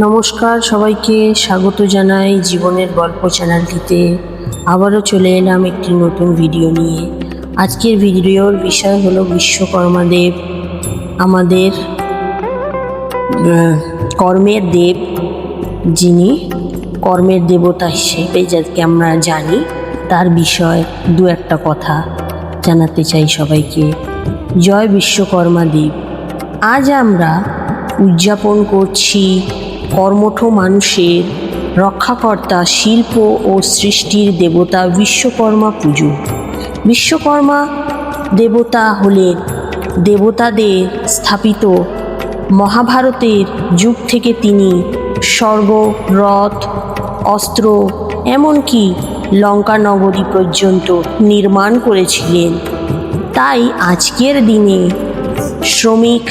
নমস্কার সবাইকে স্বাগত জানাই জীবনের গল্প চ্যানেলটিতে। আবারও চলে এলাম একটি নতুন ভিডিও নিয়ে। আজকের ভিডিওর বিষয় হলো বিশ্বকর্মা দেব আমাদের কর্মের দেব, যিনি কর্মের দেবতা হিসেবে যাকে আমরা জানি, তার বিষয়ে দু একটা কথা জানাতে চাই সবাইকে। জয় বিশ্বকর্মা দেব আজ আমরা উদযাপন করছি কর্মঠ মানুষের রক্ষাকর্তা, শিল্প ও সৃষ্টির দেবতা বিশ্বকর্মা পুজো। বিশ্বকর্মা দেবতা হলেন দেবতাদের স্থাপিত মহাভারতের যুগ থেকে তিনি স্বর্গ, রথ, অস্ত্র, এমনকি লঙ্কা নগরী পর্যন্ত নির্মাণ করেছিলেন। তাই আজকের দিনে শ্রমিক,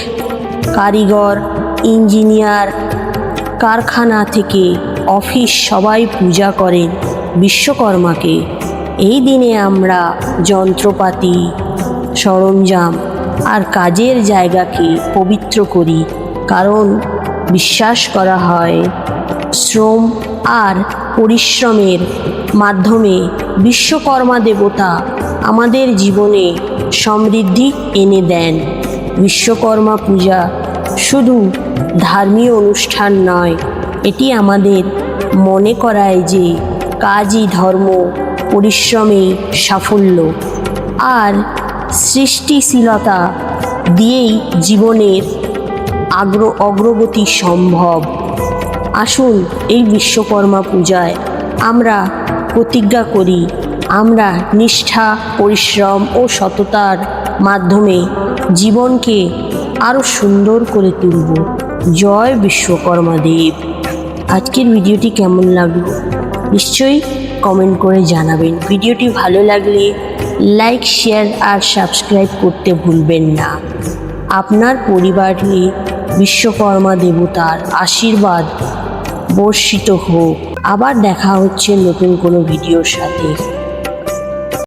কারিগর, ইঞ্জিনিয়ার কারখানা থেকে অফিস সবাই পূজা করেন বিশ্বকর্মাকে। এই দিনে আমরা যন্ত্রপাতি, সরঞ্জাম আর কাজের জায়গাকে পবিত্র করি কারণ বিশ্বাস করা হয় শ্রম আর পরিশ্রমের মাধ্যমে বিশ্বকর্মা দেবতা আমাদের জীবনে সমৃদ্ধি এনে দেন। বিশ্বকর্মা পূজা শুধু ধর্মীয় অনুষ্ঠান নয়, এটি আমাদের মনে করায় যে কাজই ধর্ম পরিশ্রমে সাফল্য। আর সৃষ্টিশীলতা দিয়েই জীবনের আগ্র, অগ্রগতি সম্ভব। আসুন এই বিশ্বকর্মা পূজায় আমরা প্রতিজ্ঞা করি, আমরা নিষ্ঠা, পরিশ্রম ও সততার মাধ্যমে জীবনকে আরও সুন্দর করে তুলব। জয় বিশ্বকর্মা দেব। আজকের ভিডিওটি কেমন লাগল? নিশ্চয়ই কমেন্ট করে জানাবেন। ভিডিওটি ভালো লাগলে লাইক শেয়ার আর সাবস্ক্রাইব করতে ভুলবেন না। আপনার পরিবারে বিশ্বকর্মা দেবতার আশীর্বাদ বর্ষিত হোক। আবার দেখা হচ্ছে নতুন কোনো ভিডিওর সাথে।